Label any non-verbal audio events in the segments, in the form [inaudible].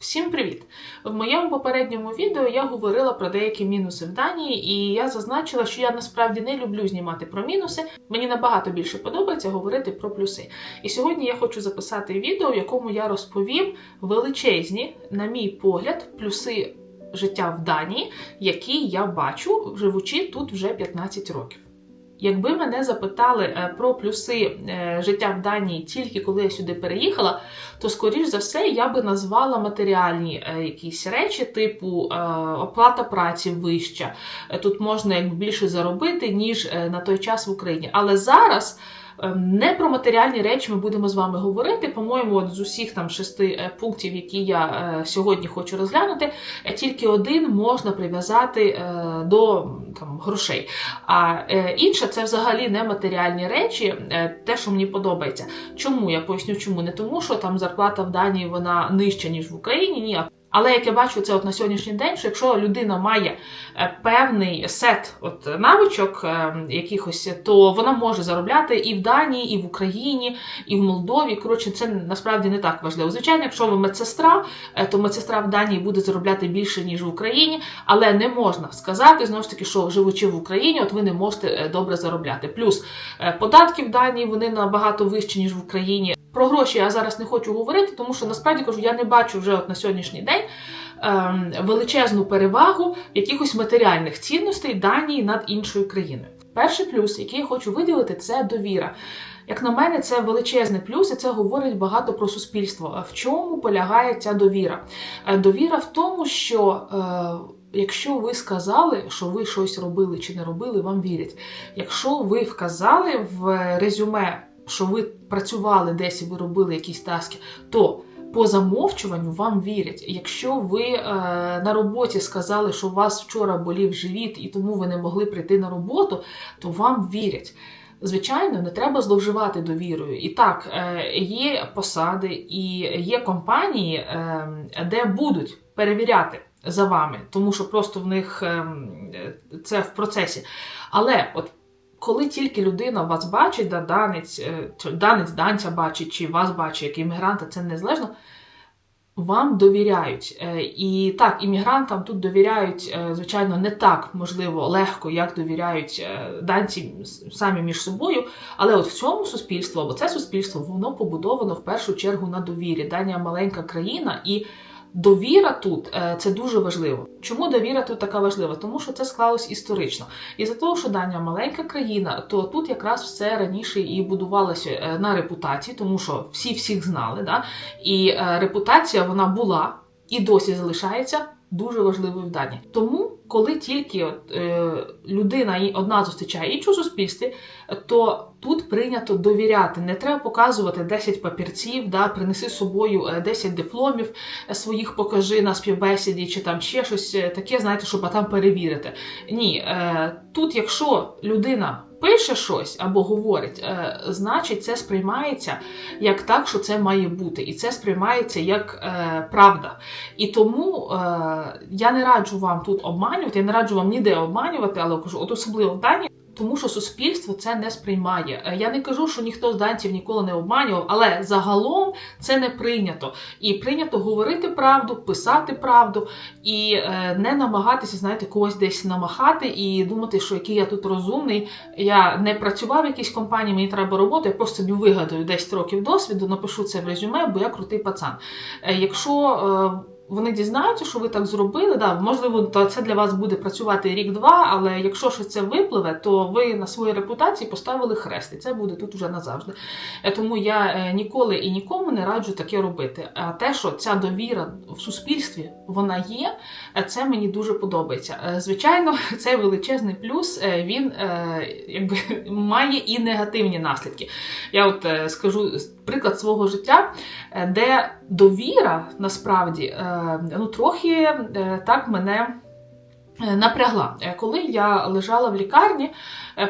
Всім привіт! В моєму попередньому відео я говорила про деякі мінуси в Данії, і я зазначила, що я насправді не люблю знімати про мінуси. Мені набагато більше подобається говорити про плюси. І сьогодні я хочу записати відео, в якому я розповім величезні, на мій погляд, плюси життя в Данії, які я бачу, живучи тут вже 15 років. Якби мене запитали е, про плюси е, життя в Данії тільки коли я сюди переїхала, то скоріш за все я би назвала матеріальні е, якісь речі, типу оплата праці вища. Тут можна якби більше заробити, ніж на той час в Україні. Але зараз. Е, Не про матеріальні речі ми будемо з вами говорити. По-моєму, от з усіх там шести е, пунктів, які я е, сьогодні хочу розглянути, е, тільки один можна прив'язати до там, грошей. А інше це взагалі не матеріальні речі, те, що мені подобається. Чому я поясню, чому не тому, що там зарплата в Данії вона нижча ніж в Україні, ні. Але як я бачу це от на сьогоднішній день, що якщо людина має е, певний сет от навичок е, якихось, то вона може заробляти і в Данії, і в Україні, і в Молдові. Коротше, це насправді не так важливо. Звичайно, якщо ви медсестра, е, то медсестра в Данії буде заробляти більше ніж в Україні, але не можна сказати знову ж таки, що живучи в Україні, от ви не можете добре заробляти. Плюс податки в Данії вони набагато вищі ніж в Україні. Про гроші я зараз не хочу говорити, тому що насправді кажу, я не бачу вже от на сьогоднішній день ем, величезну перевагу якихось матеріальних цінностей Данії над іншою країною. Перший плюс, який я хочу виділити, це довіра. Як на мене, це величезний плюс, і це говорить багато про суспільство. В чому полягає ця довіра? Е, Довіра в тому, що е, якщо ви сказали, що ви щось робили чи не робили, вам вірять. Якщо ви вказали в резюме, що ви працювали десь і ви робили якісь таски, то по замовчуванню вам вірять. Якщо ви е, на роботі сказали, що у вас вчора болів живіт і тому ви не могли прийти на роботу, то вам вірять. Звичайно, не треба зловживати довірою. І так, е, є посади і є компанії, е, де будуть перевіряти за вами, тому що просто в них е, це в процесі. Але от коли тільки людина вас бачить, да, данець, е, данець данця бачить, чи вас бачить як іммігранта, це незалежно. Вам довіряють. Е, І так, іммігрантам тут довіряють, е, звичайно, не так можливо легко, як довіряють данці самі між собою. Але от в цьому суспільство, або це суспільство, воно побудовано в першу чергу на довірі. Данія маленька країна, і довіра тут е, це дуже важливо. Чому довіра тут така важлива? Тому що це склалось історично. І за того, що Данія маленька країна, то тут якраз все раніше і будувалося е, на репутації, тому що всі всіх знали. Да? І е, репутація вона була і досі залишається дуже важливою в Данії. Тому, коли тільки от, е, людина і- одна зустрічає іншу в суспільстві, то тут прийнято довіряти. Не треба показувати 10 папірців, да, принеси з собою е, 10 дипломів е, своїх покажи на співбесіді, чи там ще щось е, таке, знаєте, щоб там перевірити. Ні, е, тут, якщо людина пише щось або говорить, е, значить це сприймається як так, що це має бути, і це сприймається як е, правда. І тому е, я не раджу вам тут обманювати, я не раджу вам ніде обманювати, але кажу, от особливо в Данії. Тому що суспільство це не сприймає. Е, Я не кажу, що ніхто з данців ніколи не обманював, але загалом це не прийнято. І прийнято говорити правду, писати правду і е, не намагатися, знаєте, когось десь намахати і думати, що який я тут розумний. Я не працював в якійсь компанії, мені треба роботу, я просто собі вигадаю 10 років досвіду, напишу це в резюме, бо я крутий пацан. Е, Якщо вони дізнаються, що ви так зробили. Да, можливо, то це для вас буде працювати рік-два, але якщо щось це випливе, то ви на своїй репутації поставили хрест, і це буде тут уже назавжди. Е, Тому я е, ніколи і нікому не раджу таке робити. А те, що ця довіра в суспільстві вона є, е, це мені дуже подобається. Звичайно, [laughs] цей величезний плюс він якби [laughs] має і негативні наслідки. Я от скажу приклад свого життя, е, де довіра насправді е, ну, трохи е, так мене. Напрягла, коли я лежала в лікарні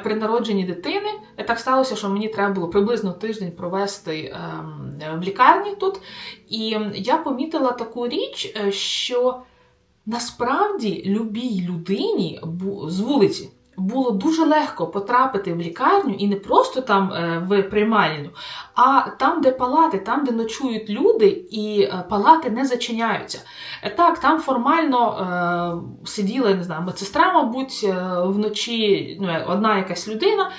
при народженні дитини, так сталося, що мені треба було приблизно тиждень провести ем, в лікарні тут. І я помітила таку річ, що насправді любій людині з вулиці було дуже легко потрапити в лікарню і не просто там е, в приймальню, а там, де палати, там, де ночують люди, і е, палати не зачиняються. Е, Так, там формально сиділа, не знаю, медсестра, мабуть, вночі ну, одна якась людина,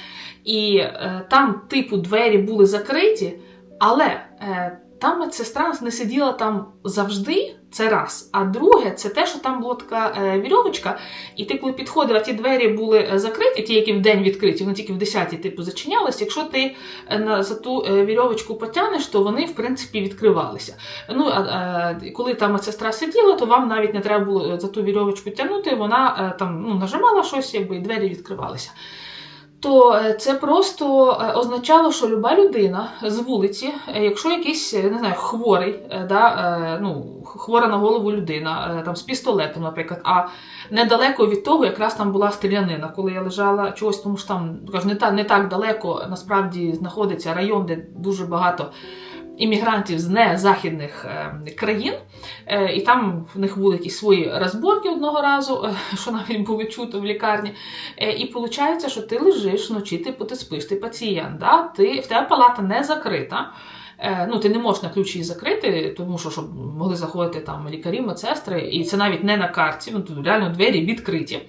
і там, типу, двері були закриті, але е, та медсестра не сиділа там завжди, це раз. А друге, це те, що там була така е, вірьовочка, і ти коли підходила, ті двері були е, закриті, ті, які в день відкриті, вони тільки в 10-й типу зачинялись. Якщо ти е, за ту вірьовочку потягнеш, то вони, в принципі, відкривалися. Ну, а, коли та медсестра сиділа, то вам навіть не треба було за ту вірьовочку тягнути, вона там ну, нажимала щось, якби і двері відкривалися. То е, це просто е, означало, що люба людина з вулиці, е, якщо якийсь не знаю, хворий, да, ну, хвора на голову людина, там з пістолетом, наприклад, а недалеко від того, якраз там була стрілянина, коли я лежала чогось, тому що там не так, не так далеко насправді знаходиться район, де дуже багато іммігрантів з незахідних е, країн, е, і там в них були якісь свої розборки одного разу, е, що навіть було чуто в лікарні. І виходить, що ти лежиш вночі, типу ти спиш, ти пацієнт, да? ти, в тебе палата не закрита. Ну, ти не можеш на ключ її закрити, тому що щоб могли заходити там лікарі, медсестри, і це навіть не на карті, ну тут реально двері відкриті.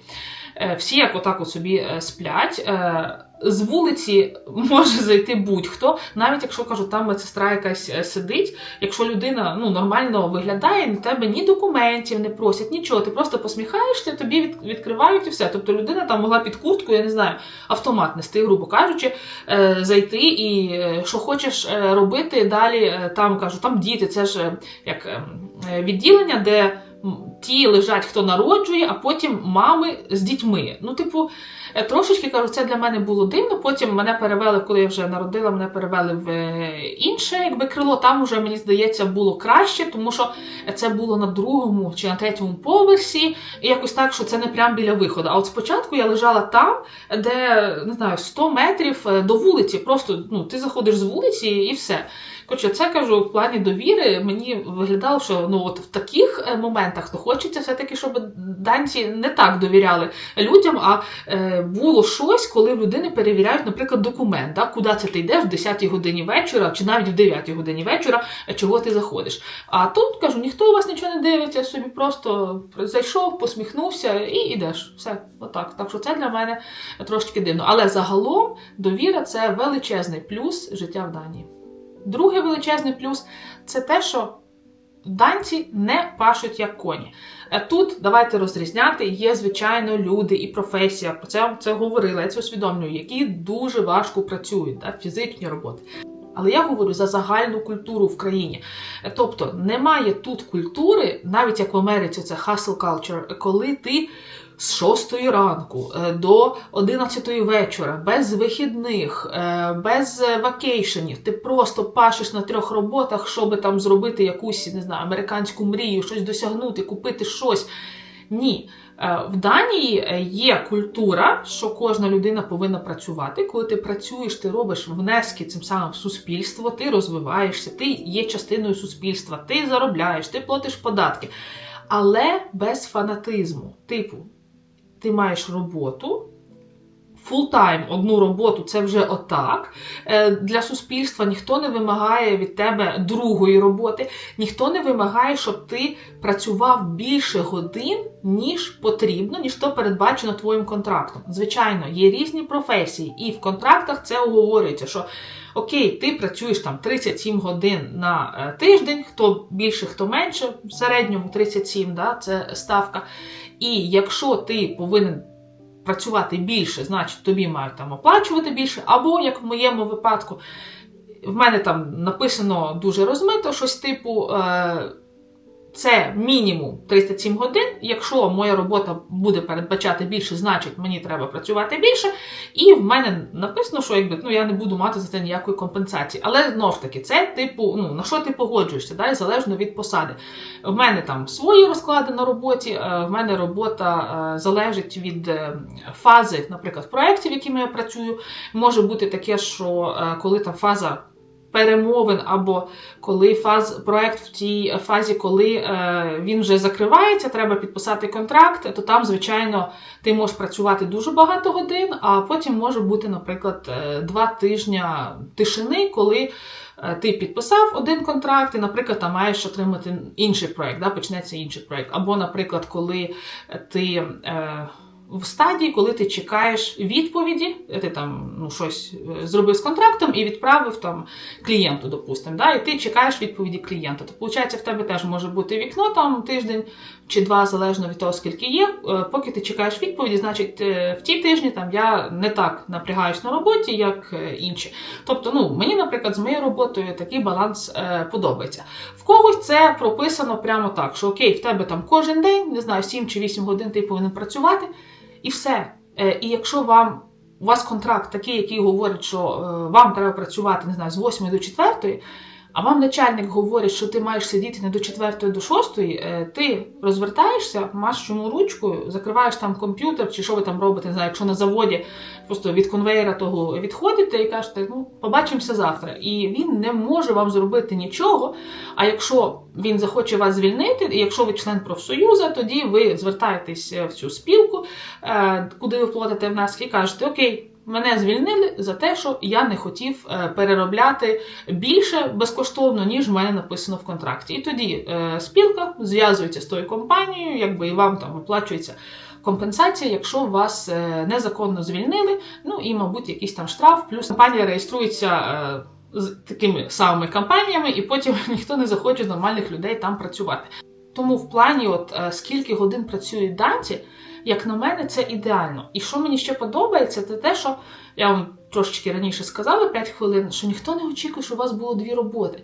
Е, Всі як отак от собі е, сплять. Е, З вулиці [laughs] може зайти будь-хто, навіть якщо кажу, там медсестра якась сидить. Якщо людина ну, нормально виглядає, на тебе ні документів не просять, нічого. Ти просто посміхаєшся, тобі відкривають і все. Тобто людина там могла під куртку, я не знаю, автомат нести, грубо кажучи, зайти і що хочеш робити далі. Там кажу, там діти, це ж як е, е, відділення, де ті лежать, хто народжує, а потім мами з дітьми. Ну, типу, е, трошечки кажу, це для мене було дивно. Потім мене перевели, коли я вже народила, мене перевели в е, інше якби крило. Там вже мені здається було краще, тому що це було на другому чи на третьому поверсі, і якось так, що це не прямо біля виходу. А от спочатку я лежала там, де не знаю, 100 метрів е, до вулиці. Просто ну, ти заходиш з вулиці і все. Коротше, це кажу в плані довіри. Мені виглядало, що ну от в таких е, моментах то хочеться все-таки, щоб данці не так довіряли людям, а е, було щось, коли в людини перевіряють, наприклад, документ, да, куди це ти йдеш в 10-й годині вечора, чи навіть в 9-й годині вечора, е, чого ти заходиш. А тут кажу, ніхто у вас нічого не дивиться, собі просто зайшов, посміхнувся і йдеш. Все, отак. Так що це для мене трошки дивно. Але загалом довіра це величезний плюс життя в Данії. Другий величезний плюс це те, що данці не пашуть як коні. Е, Тут давайте розрізняти. Є, звичайно, люди і професія. Про це це говорила, я це усвідомлюю, які дуже важко працюють, да, фізичні роботи. Але я говорю за загальну культуру в країні. Е, Тобто немає тут культури, навіть як в Америці, це hustle culture, коли ти з 6 ранку е, до 11 вечора, без вихідних, е, без вакейшенів, ти просто пашеш на трьох роботах, щоб там зробити якусь не знаю, американську мрію, щось досягнути, купити щось. Ні. Е, В Данії є культура, що кожна людина повинна працювати. Коли ти працюєш, ти робиш внески цим самим в суспільство, ти розвиваєшся, ти є частиною суспільства, ти заробляєш, ти платиш податки. Але без фанатизму. Типу, ти маєш роботу. Фултайм одну роботу це вже отак. Е, Для суспільства ніхто не вимагає від тебе другої роботи, ніхто не вимагає, щоб ти працював більше годин, ніж потрібно, ніж то передбачено твоїм контрактом. Звичайно, є різні професії, і в контрактах це оговорюється, що окей, ти працюєш там 37 годин на е, тиждень, хто більше, хто менше, в середньому 37, да, це ставка. І якщо ти повинен працювати більше, значить тобі мають там оплачувати більше, або як в моєму випадку, в мене там написано дуже розмито, щось типу. Е- це мінімум 37 годин. Якщо моя робота буде передбачати більше, значить мені треба працювати більше. І в мене написано, що якби ну я не буду мати за це ніякої компенсації. Але знову ж таки, це типу, ну на що ти погоджуєшся, да, залежно від посади. В мене там свої розклади на роботі. е, В мене робота е, залежить від е, фази, наприклад, проєктів, якими я працюю. Може бути таке, що коли там фаза перемовин, або коли фаз проект в тій фазі, коли е, він вже закривається, треба підписати контракт, то там, звичайно, ти можеш працювати дуже багато годин, а потім може бути, наприклад, е, два тижні тишини, коли. е, Ти підписав один контракт, і, наприклад, там маєш отримати інший проект, да, почнеться інший проект. Або, наприклад, коли ти е, в стадії, коли ти чекаєш відповіді, ти там ну, щось е, зробив з контрактом і відправив там клієнту, допустимо, да, і ти чекаєш відповіді клієнта. То виходить, в тебе теж може бути вікно там тиждень чи два, залежно від того, скільки є. Е, Поки ти чекаєш відповіді, значить е, в ті тижні там я не так напрягаюсь на роботі, як е, інші. Тобто, ну мені, наприклад, з моєю роботою такий баланс подобається. В когось це прописано прямо так, що окей, в тебе там кожен день, не знаю, 7 чи 8 годин ти повинен працювати, і все. І якщо вам у вас контракт такий, який говорить, що вам треба працювати, не знаю, з 8 до 4, а вам начальник говорить, що ти маєш сидіти не до 4 до 6, е, ти розвертаєшся, машучому ручкою, закриваєш там комп'ютер, чи що ви там робите, не знаю, якщо на заводі просто від конвейера того відходите і кажете, ну, побачимося завтра. І він не може вам зробити нічого. А якщо він захоче вас звільнити, і якщо ви член профсоюзу, тоді ви звертаєтесь в цю спілку, е, куди ви платите внески, і кажете, окей. Мене звільнили за те, що я не хотів е, переробляти більше безкоштовно, ніж в мене написано в контракті. І тоді е, спілка зв'язується з тою компанією, якби і вам там виплачується компенсація, якщо вас е, незаконно звільнили. Ну і, мабуть, якийсь там штраф, плюс компанія реєструється. з такими самими компаніями, і потім [laughs] ніхто не захоче нормальних людей там працювати. Тому в плані, от скільки годин працюють данці, як на мене, це ідеально. І що мені ще подобається, це те, що я вам трошечки раніше сказала 5 хвилин, що ніхто не очікує, що у вас було дві роботи.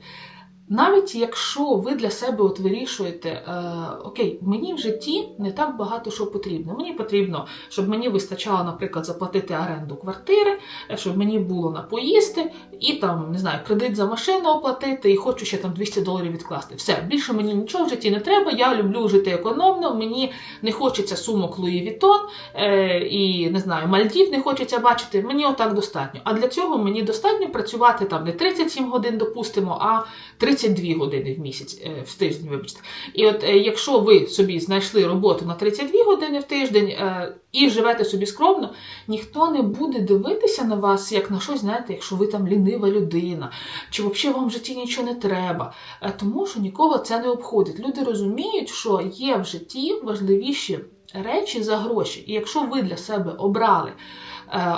Навіть якщо ви для себе от вирішуєте, е, окей, мені в житті не так багато що потрібно. Мені потрібно, щоб мені вистачало, наприклад, заплатити оренду квартири, е, щоб мені було на поїсти, і там, не знаю, кредит за машину оплатити, і хочу ще там 200 доларів відкласти. Все, більше мені нічого в житті не треба. Я люблю жити економно, мені не хочеться сумок Луї Вітон е, і не знаю, Мальдів не хочеться бачити. Мені отак достатньо. А для цього мені достатньо працювати там не 37 годин, допустимо, а 32 години в місяць е, в тиждень, вибачте. І от е, якщо ви собі знайшли роботу на 32 години в тиждень е, і живете собі скромно, ніхто не буде дивитися на вас як на щось, знаєте, якщо ви там лінива людина, чи взагалі вам в житті нічого не треба. Тому що нікого це не обходить. Люди розуміють, що є в житті важливіші речі за гроші. І якщо ви для себе обрали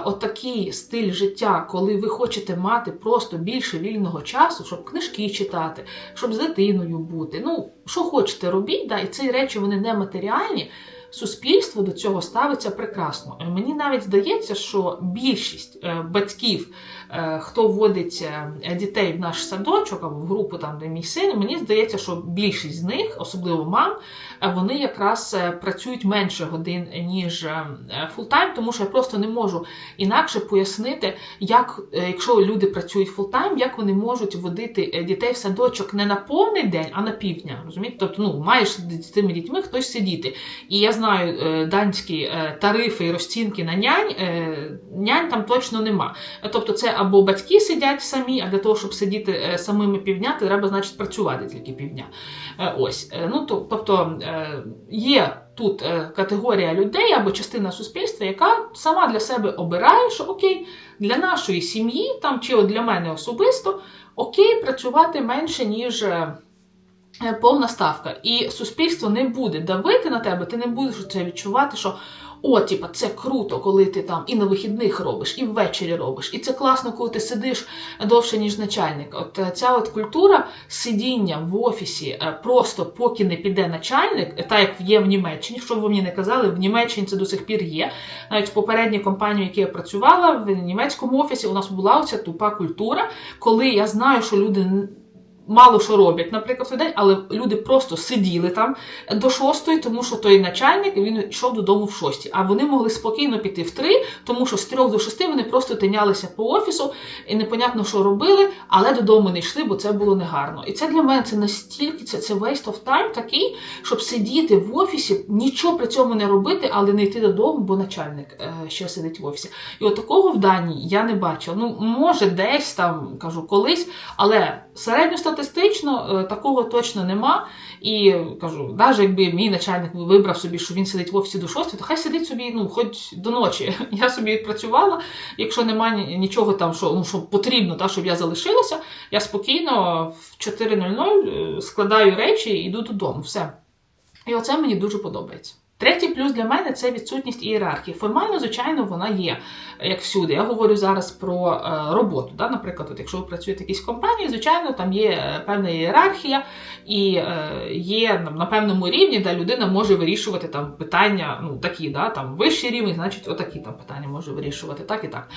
отакий стиль життя, коли ви хочете мати просто більше вільного часу, щоб книжки читати, щоб з дитиною бути. Ну, що хочете, робіть, да, і ці речі вони не матеріальні. Суспільство до цього ставиться прекрасно. Е, Мені навіть здається, що більшість е, батьків, е, хто вводить е, дітей в наш садочок або в групу, там, де мій син, мені здається, що більшість з них, особливо мам, е, вони якраз е, працюють менше годин, ніж е, фултайм, тому що я просто не можу інакше пояснити, як, е, якщо люди працюють фултайм, як вони можуть водити е, дітей в садочок не на повний день, а на півдня. Розумієте? Тобто, ну, маєш з цими дітьми хтось сидіти. І я знаю е, данські е, тарифи і розцінки на нянь, е, нянь там точно нема. Е, Тобто, це або батьки сидять самі, а для того, щоб сидіти е, самими півдня, треба, значить, працювати тільки півдня. Е, Ось. Е, Ну, то- тобто е, є тут е, категорія людей або частина суспільства, яка сама для себе обирає, що окей, для нашої сім'ї там чи для мене особисто окей працювати менше, ніж. е, е, Повна ставка, і суспільство не буде давити на тебе, ти не будеш це відчувати, що о, типа, це круто, коли ти там і на вихідних робиш, і ввечері робиш, і це класно, коли ти сидиш довше, ніж начальник. От е, ця от культура сидіння в офісі е, просто поки не піде начальник, так як є в Німеччині, що б ви мені не казали, в Німеччині це до сих пір є. Навіть в попередній компанії, в якій я працювала, в німецькому офісі у нас була оця тупа культура, коли я знаю, що люди. Мало що роблять, наприклад, в той день, але люди просто сиділи там до шостої, тому що той начальник він йшов додому в шостій. А вони могли спокійно піти в три, тому що з трьох до шести вони просто тинялися по офісу і непонятно, що робили, але додому не йшли, бо це було негарно. І це для мене це настільки це, це waste of time такий, щоб сидіти в офісі, нічого при цьому не робити, але не йти додому, бо начальник е, ще сидить в офісі. І от такого в Данії я не бачила. Ну, може, десь там кажу колись, але середньостатистично е, такого точно нема. І кажу, навіть якби мій начальник вибрав собі, що він сидить в офісі до 6, то хай сидить собі, ну, хоч до ночі. [laughs] Я собі відпрацювала. Якщо немає нічого там, що ну, що потрібно, та, щоб я залишилася, я спокійно в 4.00 е, складаю речі і йду додому. Все. І оце мені дуже подобається. Третій плюс для мене це відсутність ієрархії. Формально, звичайно, вона є, як всюди. Я говорю зараз про е, роботу. Да? Наприклад, от якщо ви працюєте в якійсь компанії, звичайно, там є е, певна ієрархія, і е, є на певному рівні, де людина може вирішувати там питання, ну такі, да, там вищий рівень, значить, отакі там питання може вирішувати, так і так.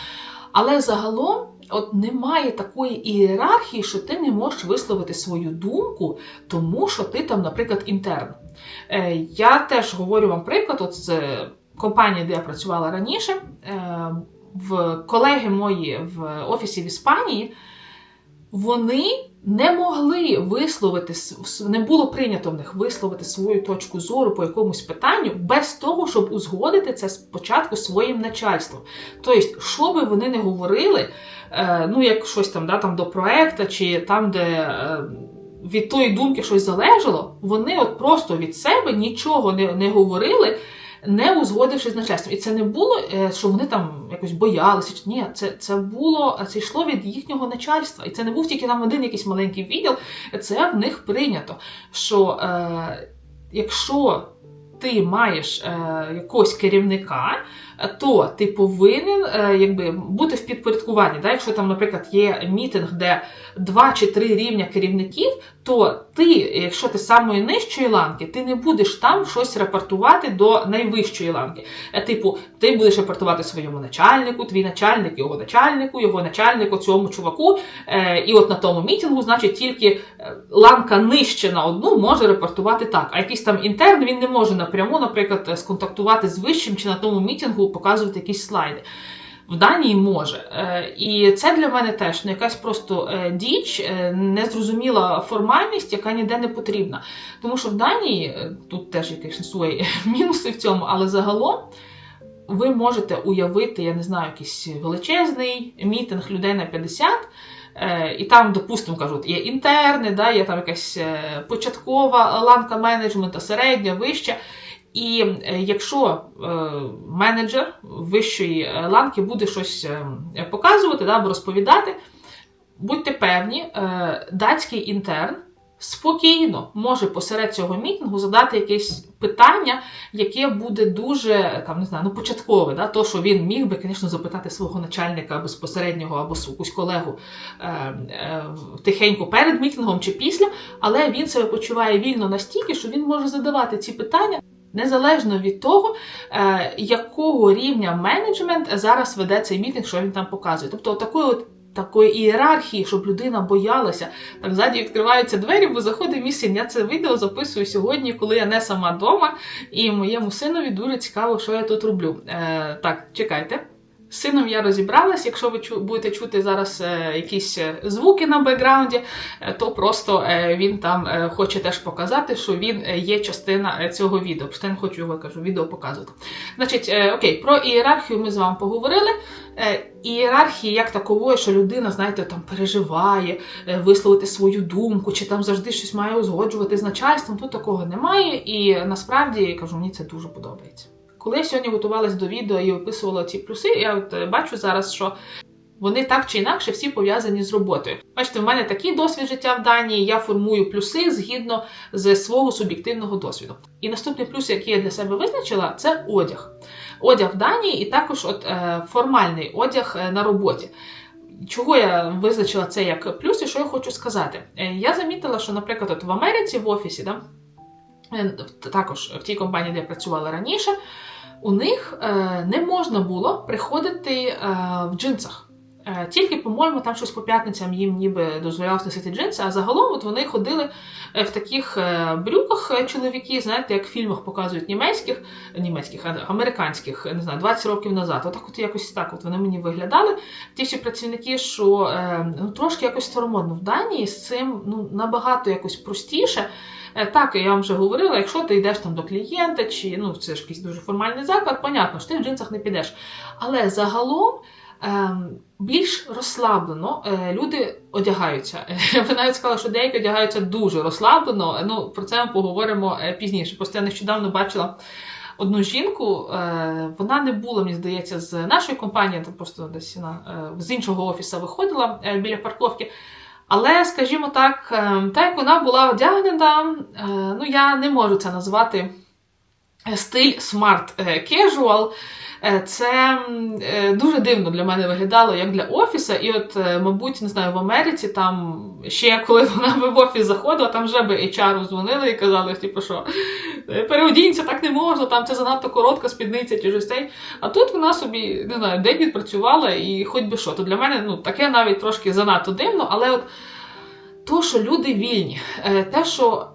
Але загалом от немає такої ієрархії, що ти не можеш висловити свою думку, тому що ти там, наприклад, інтерн. Е, Я теж говорю вам приклад, от з компанії, де я працювала раніше, е, в колеги мої в офісі в Іспанії, вони не могли висловити не було прийнято в них висловити свою точку зору по якомусь питанню без того, щоб узгодити це спочатку своїм начальством. Тобто, що би вони не говорили, е, ну як щось там да, там до проекту, чи там, де. Е, від тої думки щось залежало, вони от просто від себе нічого не не говорили, не узгодивши з начальством. І це не було, е, що вони там якось боялися. Ні, це це було, це йшло від їхнього начальства. І це не був тільки там один якийсь маленький відділ. Це в них прийнято. Що е, якщо ти маєш е, якогось керівника, то ти повинен е, якби, бути в підпорядкуванні. Да? Якщо там, наприклад, є мітинг, де два чи три рівня керівників, то ти, якщо ти самої нижчої ланки, ти не будеш там щось рапортувати до найвищої ланки. Е, типу, ти будеш рапортувати своєму начальнику, твій начальник, його начальнику, його начальнику, цьому чуваку. Е, і от на тому мітингу, значить, тільки ланка нижче на одну може рапортувати так. А якийсь там інтерн він не може напряму, наприклад, сконтактувати з вищим чи на тому мітингу показувати якісь слайди. В Данії може. Е, і це для мене теж не якась просто е, діч, е, незрозуміла формальність, яка ніде не потрібна. Тому що в Данії тут теж якісь свої [laughs] мінуси в цьому, але загалом. Ви можете уявити, я не знаю, якийсь величезний мітинг людей на 50, і там, допустимо, кажуть, є інтерни, да, є там якась початкова ланка менеджменту, середня, вища. І е, якщо е, менеджер вищої е, ланки буде щось показувати або розповідати, будьте певні, датський інтерн спокійно може посеред цього мітингу задати якесь питання, яке буде дуже там не знаю, ну початкове. Да? То, що він міг би, звісно, запитати свого начальника безпосереднього або якусь колегу е, е, тихенько перед мітингом чи після, але він себе почуває вільно настільки, що він може задавати ці питання. Незалежно від того, е, якого рівня менеджмент зараз веде цей мітинг, що він там показує. Тобто, такої от такої ієрархії, щоб людина боялася. Там ззаді відкриваються двері, бо заходить мій. Я це відео записую сьогодні, коли я не сама вдома, і моєму синові дуже цікаво, що я тут роблю. Е, Так, чекайте. Сином я розібралась. Якщо ви будете чути зараз е, якісь е, звуки на бекграунді, е, то просто він там хоче теж показати, що він є частина цього відео. Просто хочу його кажу, відео показувати. Значить, окей, про ієрархію ми з вами поговорили. Ієрархії як такової, що людина, знаєте, там переживає, висловити свою думку, чи там завжди щось має узгоджувати з начальством. Тут такого немає. І насправді я кажу, мені це дуже подобається. Коли я сьогодні готувалась до відео і описувала ці плюси, я от е, бачу зараз, що вони так чи інакше всі пов'язані з роботою. Бачите, в мене такий досвід життя в Данії, я формую плюси згідно з свого суб'єктивного досвіду. І наступний плюс, який я для себе визначила, це одяг. Одяг в Данії і також от, е, формальний одяг е, на роботі. Чого я визначила це як плюс, і що я хочу сказати? Я замітила, що, наприклад, от в Америці в офісі, да, також в тій компанії, де я працювала раніше у них е, не можна було приходити е, в джинсах. Е, Тільки, по-моєму, там щось по п'ятницям їм ніби дозволялось носити джинси, а загалом от вони ходили в таких брюках чоловіки, знаєте, як в фільмах показують німецьких, німецьких, американських, не знаю, 20 років назад. Отак от якось так от вони мені виглядали. Ті всі працівники, що ну, трошки якось старомодно в Данії з цим ну, набагато якось простіше. Е, Так, я вам вже говорила, якщо ти йдеш там до клієнта, чи ну це ж якийсь дуже формальний заклад, понятно, що ти в джинсах не підеш. Але загалом ем, більш розслаблено е, люди одягаються. Е, Ви навіть сказали, що деякі одягаються дуже розслаблено. Ну про це ми поговоримо пізніше. Просто я нещодавно бачила. Одну жінку, вона не була, мені здається, з нашої компанії, там просто десь на, е, з іншого офісу виходила біля парковки. Але, скажімо так, е, так як вона була одягнена, е, ну я не можу це назвати е, стиль смарт-кежуал. Це е, дуже дивно для мене виглядало як для офісу. І от, е, мабуть, не знаю, в Америці там ще коли [laughs] вона би в офіс заходила, там вже би HR дзвонили і казали, типу, що «Е, переодінься, так не можна, там це занадто коротка спідниця чи щось цей. А тут вона собі, не знаю, день відпрацювала і хоч би що. То для мене ну, таке навіть трошки занадто дивно, але от то, що люди вільні, е, те, що е,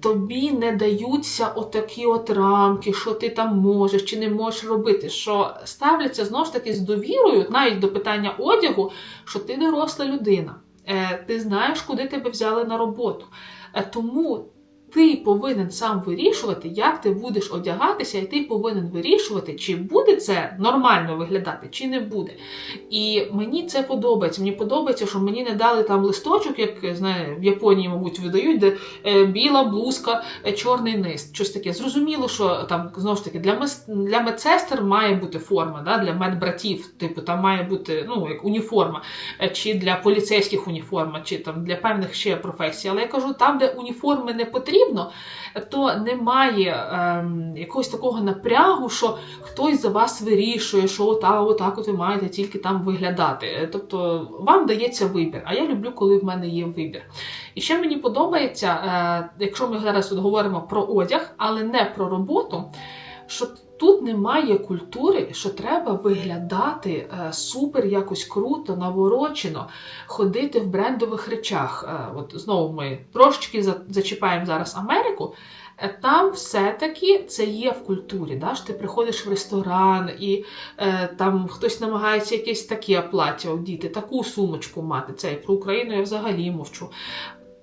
тобі не даються отакі от рамки, що ти там можеш чи не можеш робити, що ставляться знову ж таки з довірою, навіть до питання одягу, що ти доросла людина, е, ти знаєш, куди тебе взяли на роботу. Е, Тому ти повинен сам вирішувати, як ти будеш одягатися, і ти повинен вирішувати, чи буде це нормально виглядати, чи не буде. І мені це подобається. Мені подобається, що мені не дали там листочок, як знає, в Японії, мабуть, видають, де е, біла блузка, е, чорний низ. Щось таке. Зрозуміло, що там знову ж таки для мес, для медсестер має бути форма, да, для медбратів, типу, там має бути ну, як уніформа, е, чи для поліцейських уніформа, чи там для певних ще професій. Але я кажу, там, де уніформи не потрібно, то немає ем, якогось такого напрягу, що хтось за вас вирішує, що ота, отак от ви маєте тільки там виглядати. Е, Тобто вам дається вибір. А я люблю, коли в мене є вибір. І ще мені подобається, е, якщо ми зараз от говоримо про одяг, але не про роботу, що тут немає культури, що треба виглядати е, супер якось круто, наворочено, ходити в брендових речах. Е, От знову ми трошечки зачіпаємо зараз Америку. Е, Там все-таки це є в культурі. Да? Ти приходиш в ресторан і е, там хтось намагається якесь таке плаття одіти, таку сумочку мати. Це і про Україну я взагалі мовчу.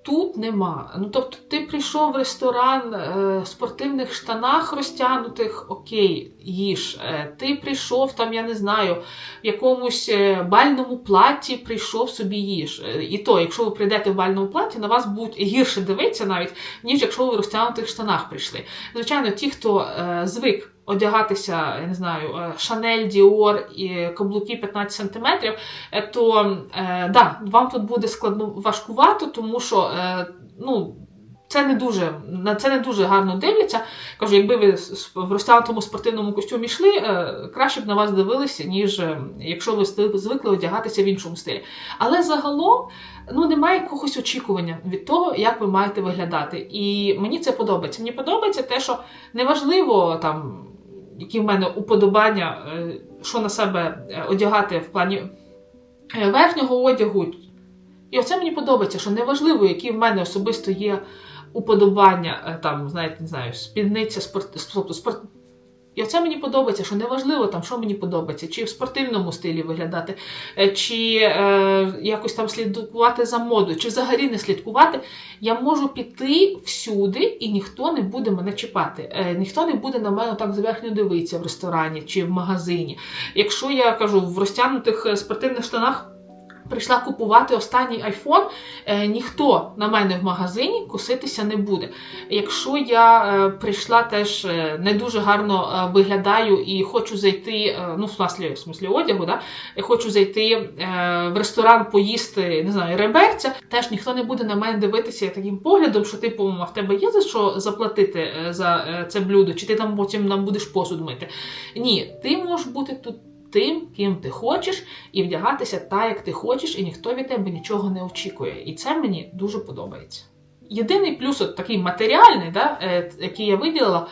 Тут нема. Ну тобто, ти прийшов в ресторан е, в спортивних штанах розтягнутих, окей, їж. Е, ти прийшов там, я не знаю, в якомусь е, бальному платі, прийшов собі їж. І то, якщо ви прийдете в бальному платі, на вас будуть гірше дивитися навіть, ніж якщо ви в розтягнутих штанах прийшли. Звичайно, ті, хто звик одягатися, я не знаю, е, Шанель, Діор і каблуки 15 см, е, то е, да, вам тут буде складно важкувато, тому що е, ну, це не дуже на це не дуже гарно дивляться. Кажу, якби ви в розтягнутому спортивному костюмі йшли, е, краще б на вас дивилися, ніж якщо ви звикли одягатися в іншому стилі. Але загалом ну, немає якогось очікування від того, як ви маєте виглядати. І мені це подобається. Мені подобається те, що неважливо там. Які в мене уподобання, е, що на себе е, одягати в плані е, верхнього одягу. І оце мені подобається, що неважливо, які в мене особисто є уподобання, там, знаєте, не знаю, спідниця, спорт, спорт, спорт. І оце мені подобається, що неважливо, там, що мені подобається, чи в спортивному стилі виглядати, е, чи е, якось там слідкувати за модою, чи взагалі не слідкувати. Я можу піти всюди, і ніхто не буде мене чіпати. Е, ніхто не буде на мене так зверхньо дивитися в ресторані чи в магазині. Якщо я кажу в розтягнутих е, спортивних штанах. Прийшла купувати останній айфон, е, ніхто на мене в магазині коситися не буде. Якщо я е, прийшла теж е, не дуже гарно виглядаю і хочу зайти, ну в смислі, в смислі одягу, да, я хочу зайти в ресторан поїсти, не знаю, реберця, теж ніхто не буде на мене дивитися таким поглядом, що типу, а в тебе є за що заплатити за це блюдо, чи ти там потім нам будеш посуд мити. Ні, ти можеш бути тут тим, ким ти хочеш, і вдягатися так, як ти хочеш, і ніхто від тебе нічого не очікує. І це мені дуже подобається. єдиний плюс, от такий матеріальний, да, е, який я виділила,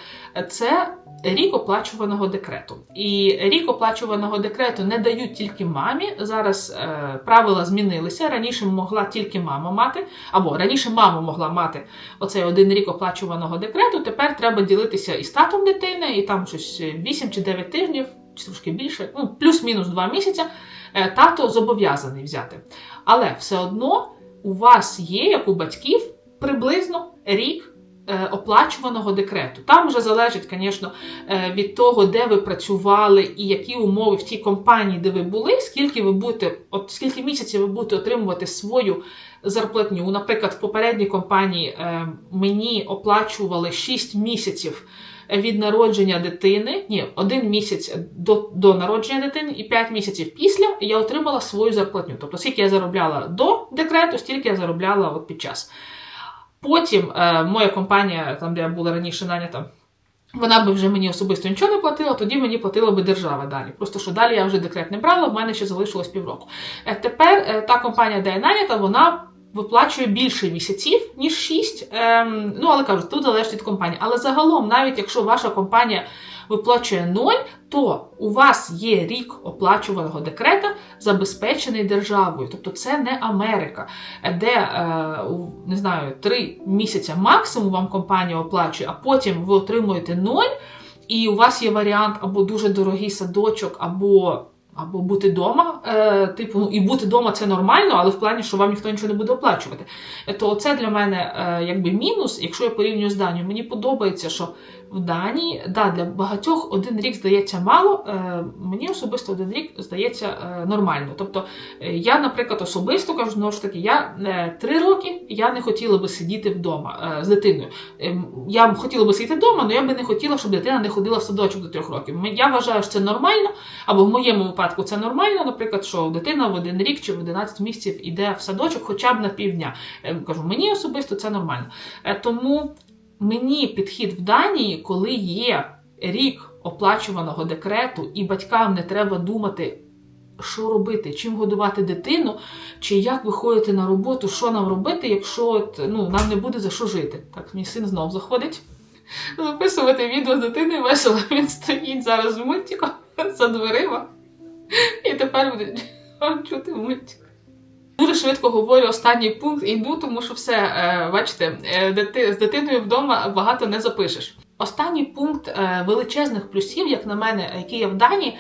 це рік оплачуваного декрету. І рік оплачуваного декрету не дають тільки мамі. Зараз е, правила змінилися. Раніше могла тільки мама мати, або раніше мама могла мати оцей один рік оплачуваного декрету. Тепер треба ділитися і з татом дитини, і там щось 8 чи 9 тижнів, чи трошки більше, ну плюс-мінус 2 місяці. е, Тато зобов'язаний взяти. Але все одно у вас є, як у батьків, приблизно рік е, оплачуваного декрету. Там вже залежить, звісно, е, від того, де ви працювали і які умови в тій компанії, де ви були, скільки ви будете, от скільки місяців ви будете отримувати свою зарплатню. Наприклад, в попередній компанії мені оплачували 6 місяців. Від народження дитини, ні, один місяць до, до народження дитини і 5 місяців після я отримала свою зарплатню. Тобто, скільки я заробляла до декрету, стільки я заробляла от під час. Потім е, моя компанія, там де я була раніше нанята, вона би вже мені особисто нічого не платила, тоді мені платила би держава далі. Просто що далі я вже декрет не брала, в мене ще залишилось півроку. Е, тепер е, та компанія, де я нанята, вона виплачує більше місяців, ніж 6. Ем, ну, але кажуть, тут залежить від компанії. Але загалом, навіть якщо ваша компанія виплачує 0, то у вас є рік оплачуваного декрета, забезпечений державою. Тобто це не Америка, де е, не знаю, 3 місяця максимум вам компанія оплачує, а потім ви отримуєте 0, і у вас є варіант або дуже дорогий садочок, або. Або бути вдома, е, типу, і бути вдома це нормально, але в плані, що вам ніхто нічого не буде оплачувати. Е, То це для мене е, якби мінус, якщо я порівнюю з Данією. Мені подобається, що в Данії да, для багатьох один рік здається мало. Е, мені особисто один рік здається е, нормально. Тобто, е, я, наприклад, особисто кажу, знову ж таки, я три роки я не хотіла би сидіти вдома з дитиною. Е, я б хотіла би сидіти вдома, але я би не хотіла, щоб дитина не ходила в садочок до трьох років. Я вважаю, що це нормально, або в моєму випадку це нормально, наприклад, що дитина в один рік чи в 11 місяців іде в садочок хоча б на півдня. Е, Кажу, мені особисто це нормально. Тому мені підхід в Данії, коли є рік оплачуваного декрету, і батькам не треба думати. Що робити, чим годувати дитину, чи як виходити на роботу, що нам робити, якщо ну, нам не буде за що жити. Так, мій син знов заходить записувати відео з дитиною весело. [laughs] Він стоїть зараз з мультиком за дверима. І тепер буде [laughs] чути мультик. Дуже швидко говорю останній пункт і йду, тому що все, е, бачите, е, з дитиною вдома багато не запишеш. Останній пункт е, величезних плюсів, як на мене, який є в Данії,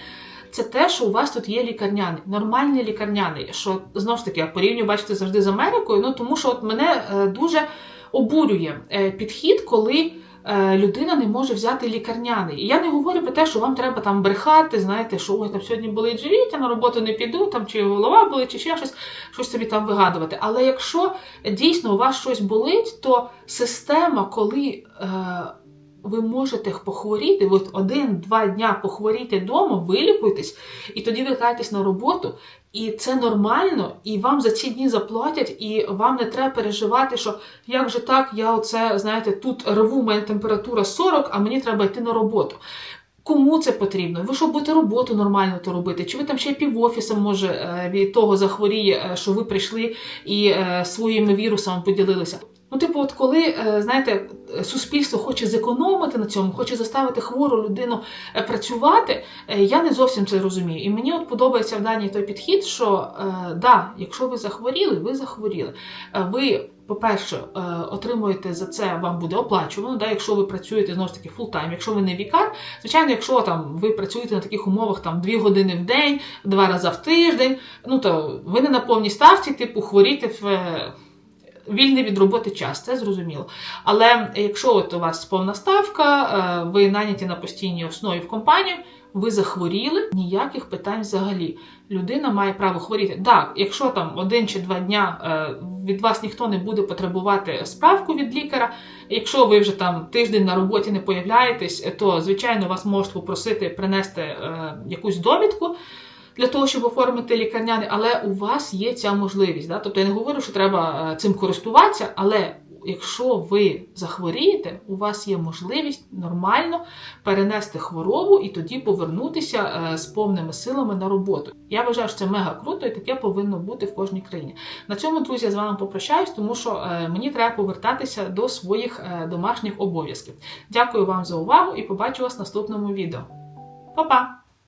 це те, що у вас тут є лікарняний, нормальний лікарняний. Що знову ж таки я порівнюю, бачите, завжди з Америкою. Ну тому що от мене дуже обурює підхід, коли людина не може взяти лікарняний. І я не говорю про те, що вам треба там брехати, знаєте, що ой, там сьогодні болить живіт, я на роботу не піду, там чи голова болить, чи ще щось, щось собі там вигадувати. Але якщо дійсно у вас щось болить, то система, коли. Е, ви можете похворіти, от один-два дня похворіти вдома, вилікуйтесь, і тоді вертайтесь на роботу. І це нормально, і вам за ці дні заплатять, і вам не треба переживати, що як же так, я оце, знаєте, тут реву, у мене температура 40, а мені треба йти на роботу. Кому це потрібно? Ви що будете роботу нормально то робити? Чи ви там ще півофіса може е, від того захворіє, е, що ви прийшли і е, своїми вірусами поділилися? Ну, типу, от коли е, знаєте, суспільство хоче зекономити на цьому, хоче заставити хвору людину е, працювати, е, я не зовсім це розумію. І мені от подобається в Данії той підхід, що да, якщо ви захворіли, ви захворіли. Ви, по-перше, отримуєте за це, вам буде оплачувано, да, якщо ви працюєте знову ж таки фултайм, якщо ви не вікар, звичайно, якщо там ви працюєте на таких умовах там дві години в день, два рази в тиждень, ну то ви не на повній ставці, типу, хворіти в. Вільний від роботи час, це зрозуміло. Але якщо от у вас повна ставка, е, ви наняті на постійній основі в компанію, ви захворіли, ніяких питань взагалі. Людина має право хворіти. Так, якщо там один чи два дня е, від вас ніхто не буде потребувати справку від лікаря, якщо ви вже там тиждень на роботі не появляєтесь, то звичайно вас можуть попросити принести е, якусь довідку для того, щоб оформити лікарняний, але у вас є ця можливість. Да? Тобто я не говорю, що треба е, цим користуватися, але якщо ви захворієте, у вас є можливість нормально перенести хворобу і тоді повернутися е, з повними силами на роботу. Я вважаю, що це мега круто, і таке повинно бути в кожній країні. На цьому, друзі, я з вами попрощаюсь, тому що е, мені треба повертатися до своїх домашніх обов'язків. Дякую вам за увагу і побачу вас в наступному відео. Па-па!